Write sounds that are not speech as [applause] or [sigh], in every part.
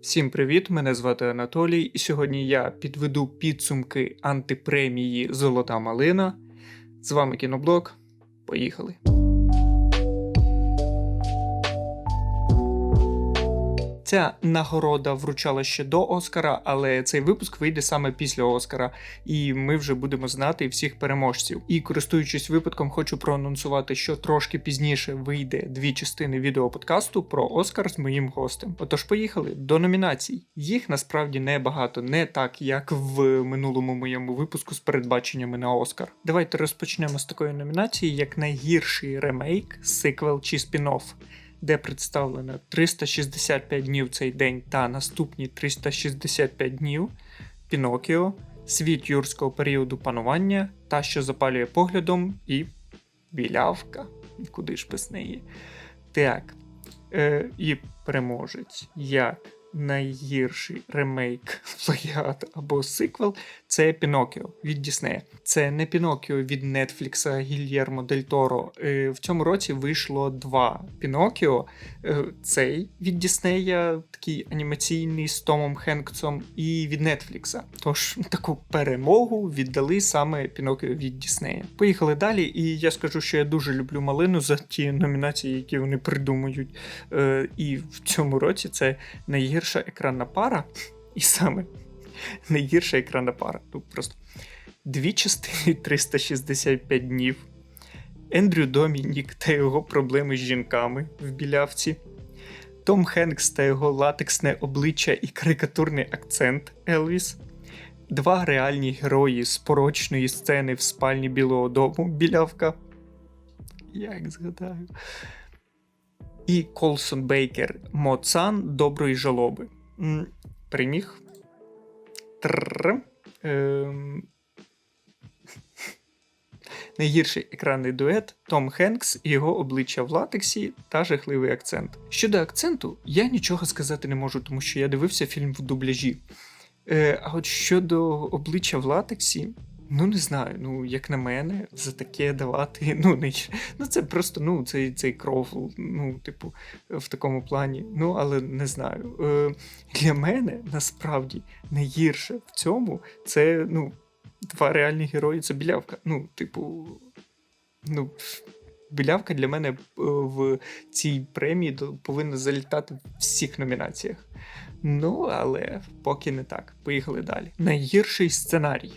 Всім привіт! Мене звати Анатолій, і сьогодні я підведу підсумки антипремії Золота малина. З вами кіноблог. Поїхали! Ця нагорода вручала ще до Оскара, але цей випуск вийде саме після Оскара, і ми вже будемо знати всіх переможців. І користуючись випадком, хочу проанонсувати, що трошки пізніше вийде дві частини відеоподкасту про Оскар з моїм гостем. Отож, поїхали до номінацій. Їх насправді небагато, не так як в минулому моєму випуску з передбаченнями на Оскар. Давайте розпочнемо з такої номінації, як найгірший ремейк, сиквел чи спін-офф де представлено 365 днів цей день та наступні 365 днів Пінокіо, світ юрського періоду панування та що запалює поглядом і білявка. Куди ж без неї? Так. Е, І переможець як найгірший ремейк, [laughs] плагіат або сиквел це Пінокіо від Діснея. Це не Пінокіо від Нетфлікса Гільєрмо Дель Торо. Е, в цьому році вийшло два Пінокіо. Е, цей від Діснея, такий анімаційний з Томом Хенксом, і від Нетфлікса. Тож таку перемогу віддали саме Пінокіо від Діснея. Поїхали далі, і я скажу, що я дуже люблю малину за ті номінації, які вони придумують. Е, і в цьому році це найгірша екранна пара, і саме [laughs] найгірша екранна пара. Тут просто дві частини 365 днів. Ендрю Домінік та його проблеми з жінками в білявці. Том Хенкс та його латексне обличчя і карикатурний акцент Елвіс. Два реальні герої з порочної сцени в спальні Білого Дому білявка. Як згадаю. І Колсон Бейкер Моцан доброї жалоби. Ем... Найгірший екранний дует Том Хенкс і його обличчя в латексі та жахливий акцент. Щодо акценту, я нічого сказати не можу, тому що я дивився фільм в дубляжі. Е, а от щодо обличчя в латексі, ну не знаю, ну як на мене, за таке давати. [laughs] Ну, не, ну це просто ну, цей, цей кров, ну, типу, в такому плані. Ну, але не знаю. Е, Для мене насправді найгірше в цьому це ну, два реальні герої це білявка. Ну, типу, ну. Білявка для мене е, в цій премії повинна залітати в всіх номінаціях. Ну, але поки не так. Поїхали далі. Найгірший сценарій: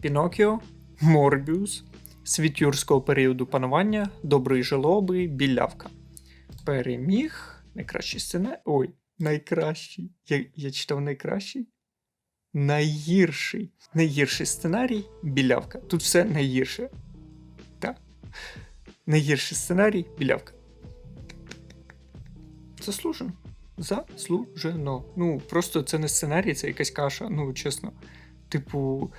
Пінокіо, Морбіус, Світ юрського періоду панування, Доброї жалоби, Білявка. Переміг. Найкращий сценарій. Ой, найкращий. Я, я читав найкращий. Найгірший. Найгірший сценарій білявка. Тут все найгірше. Так. Найгірший сценарій білявка. Заслужено. Заслужено. Ну, просто це не сценарій, це якась каша. Ну, чесно. Типу,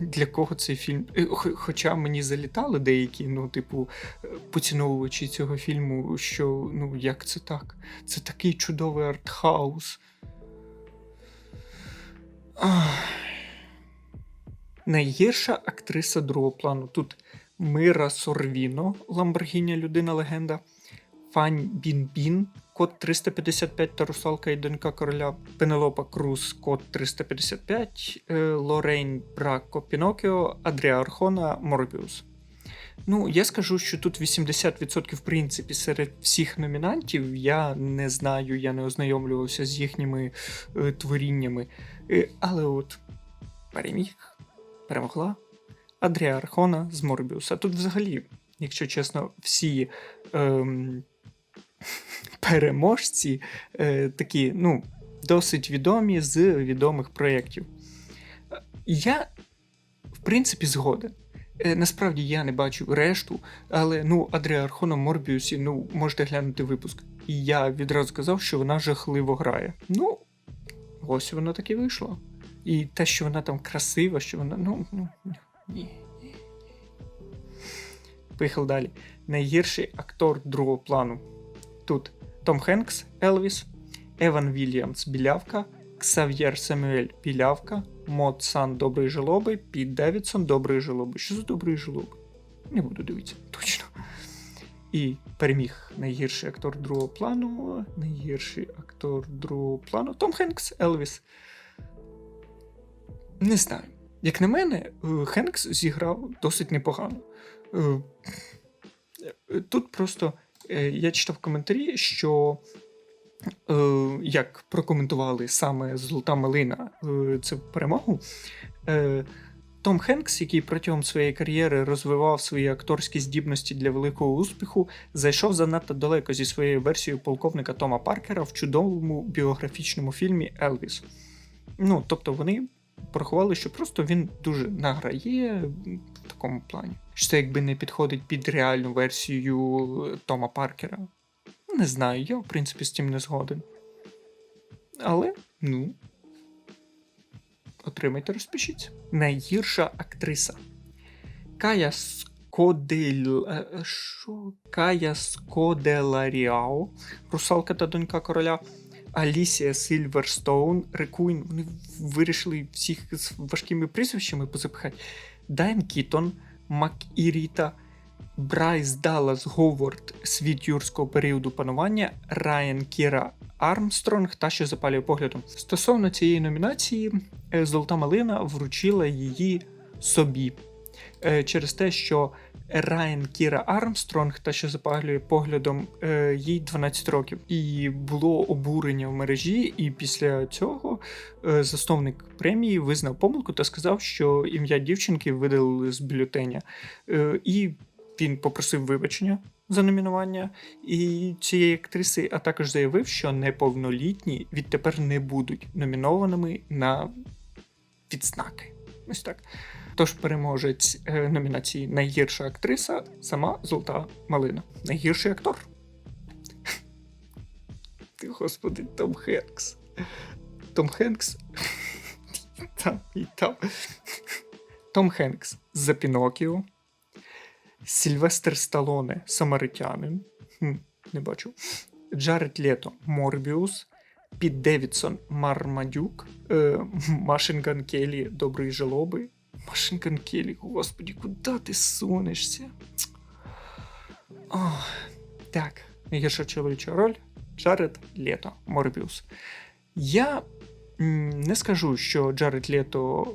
для кого цей фільм? Е, Хоча мені залітали деякі, ну, типу, е, поціновувачі цього фільму, що ну, як це так? Це такий чудовий артхаус. Найгірша актриса другого плану. Тут Мира Сорвіно, Ламборгіня, людина легенда, Фань Бін-Бін, код 355 та русалка і донька короля Пенелопа Круз, код 355, е, Лорейн Брако Пінокіо, Адріа Архона Морбіус. Ну, я скажу, що тут 80% в принципі серед всіх номінантів. Я не знаю, я не ознайомлювався з їхніми е, творіннями. Е, але от переміг, перемогла Адріа Архона з Морбіуса. Тут взагалі, якщо чесно, всі ем, переможці е, такі, ну, досить відомі з відомих проєктів. Я, в принципі, згоден. Е, Насправді я не бачу решту, але ну, Адріа Архона Морбіусі, ну, можете глянути випуск. І я відразу сказав, що вона жахливо грає. Ну, ось воно так і вийшло. І те, що вона там красива, що вона. Ну, ну ні. Поїхав далі. Найгірший актор другого плану. Тут Том Хенкс, Елвіс, Еван Вільямс Білявка, Ксав'єр Самюель Білявка, Мод Сан Доброї Жалоби, Піт Девідсон Доброї Жалоби. Що за доброї жалоби? Не буду дивитися, точно. І переміг найгірший актор другого плану. Найгірший актор другого плану. Том Хенкс Елвіс. Не знаю. Як на мене, е, Хенкс зіграв досить непогано. Е, е, Тут просто я читав коментарі, що е, як прокоментували саме Золота Малина е, цю перемогу. Е, Том Хенкс, який протягом своєї кар'єри розвивав свої акторські здібності для великого успіху, зайшов занадто далеко зі своєю версією полковника Тома Паркера в чудовому біографічному фільмі Елвіс. Ну, тобто вони порахували, що просто він дуже награє такому плані. Що це якби не підходить під реальну версію Тома Паркера. Не знаю, я в принципі з цим не згоден. Але, ну. Отримайте, розпишіться. Найгірша актриса. Кая Скодель... е, Що? Кая Скоделаріао, русалка та донька короля. Алісія Сильверстоун, Рекуін. Вони вирішили всіх з важкими прізвищами позапихати. Дайн Кітон, Макіріта, Брайс Даллас Говард, світ юрського періоду панування, Райан Кіра Армстронг та що запалює поглядом. Стосовно цієї номінації, е, Золота Малина вручила її собі Е, через те, що Райан Кіра Армстронг, та що запалює поглядом, е, їй 12 років. І було обурення в мережі, і після цього засновник премії визнав помилку та сказав, що ім'я дівчинки видалили з бюлетеня. Е, І він попросив вибачення за номінування і цієї актриси, а також заявив, що неповнолітні відтепер не будуть номінованими на відзнаки. Ось так. Тож переможець е, номінації Найгірша актриса сама Золота Малина. Найгірший актор. [laughs] Господи, Том Хенкс. Том Хенкс. Там, і там. Том Хенкс за Пінокіо. Сільвестр Сталоне Самаритянин. Хм, не бачу. Джаред Лето Морбіус. Піт Девідсон Мармадюк. Е, Машинган Келі Доброї жалоби. Машинган Келі, господі, куди ти сунешся? Ох, так, найгірша чоловіча роль Джаред Лето Морбіус. Я не скажу, що Джаред Лето, е,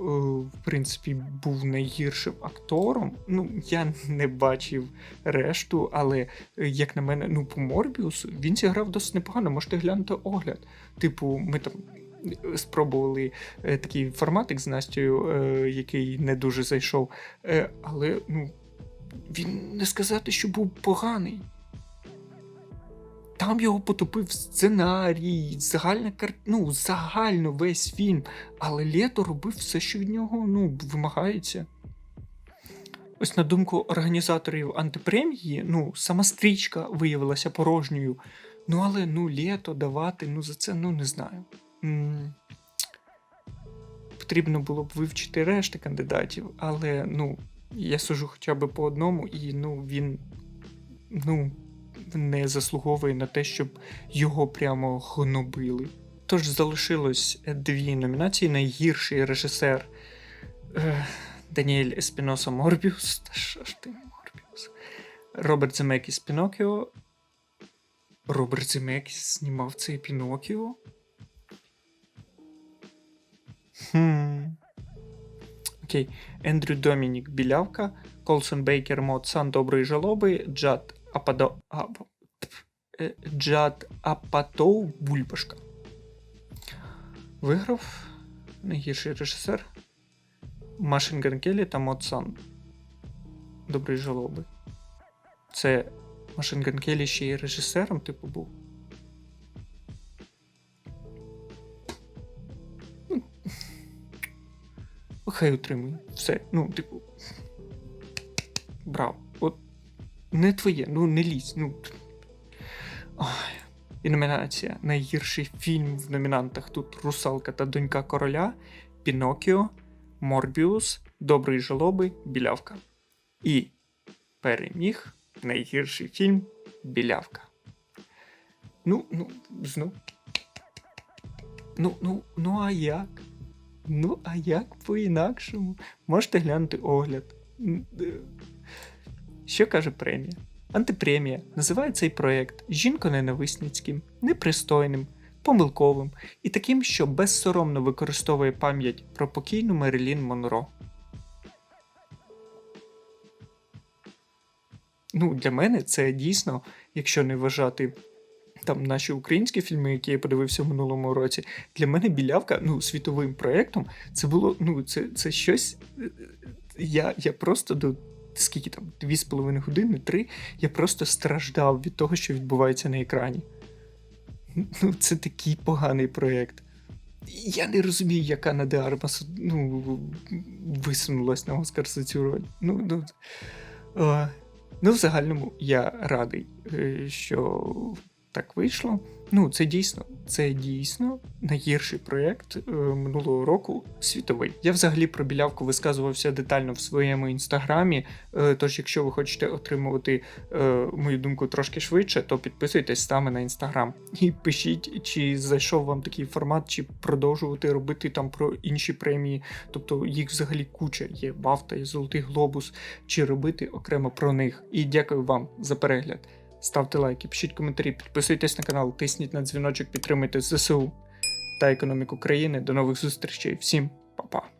в принципі, був найгіршим актором. Ну, я [laughs] не бачив решту, але, е, як на мене, ну, по Морбіусу він зіграв досить непогано. Можете глянути огляд. Типу, ми там. е, Спробували е, такий форматик з Настю, е, який не дуже зайшов. Е, але ну, він не сказати, що був поганий. Там його потопив сценарій, загальна кар... ну, загально весь фільм. Але Лето робив все, що від нього ну, вимагається. Ось на думку організаторів антипремії, ну, сама стрічка виявилася порожньою. Ну, але ну, літо давати, ну за це ну не знаю. М, Потрібно було б вивчити решти кандидатів, але ну, я сужу хоча б по одному, і ну, він ну, не заслуговує на те, щоб його прямо гнобили. Тож залишилось дві номінації: найгірший режисер е, Даніель Еспіноса Морбіус. Та що ж ти Морбіус? Роберт Земекіс Пінокіо. Роберт Земекіс знімав цей Пінокіо. Хм. Окей. Ендрю Домінік Білявка, Колсон Бейкер Мод Сан Доброї Жалоби, Джад Ападо... Ап... Джад Апатоу Бульбашка. Виграв найгірший режисер Машин Ганкелі та Мод Сан Доброї Жалоби. Це Машин Ганкелі ще й режисером, типу, був. Ну, [laughs] Хай утримує. Все. Ну, типу. Браво. От не твоє, ну не лізь. Ну. Ой. І номінація. Найгірший фільм в номінантах тут Русалка та донька короля, Пінокіо, Морбіус, Доброї жалоби, Білявка. І переміг найгірший фільм Білявка. Ну, ну, знов. Ну, ну, ну, а як? Ну, а як по-інакшому? Можете глянути огляд. Е, Що каже премія? Антипремія називає цей проект жінко-ненависницьким, непристойним, помилковим і таким, що безсоромно використовує пам'ять про покійну Мерилін Монро. Ну, для мене це дійсно, якщо не вважати там наші українські фільми, які я подивився в минулому році, для мене білявка ну, світовим проєктом, це було ну, це, це щось. е, Я, я просто до скільки там, дві з половиною години, три, я просто страждав від того, що відбувається на екрані. Ну, це такий поганий проєкт. Я не розумію, яка Наде Армас ну, висунулась на Оскар за цю роль. Ну, ну, е, ну, в загальному я радий, е, що так вийшло. Ну, це дійсно, це дійсно найгірший проєкт е, минулого року світовий. Я взагалі про білявку висказувався детально в своєму інстаграмі. Е, тож, якщо ви хочете отримувати е, мою думку трошки швидше, то підписуйтесь саме на інстаграм і пишіть, чи зайшов вам такий формат, чи продовжувати робити там про інші премії. Тобто їх взагалі куча є Бафта, є Золотий Глобус, чи робити окремо про них. І дякую вам за перегляд. Ставте лайки, пишіть коментарі, підписуйтесь на канал, тисніть на дзвіночок, підтримуйте ЗСУ та економіку країни. До нових зустрічей. Всім па-па.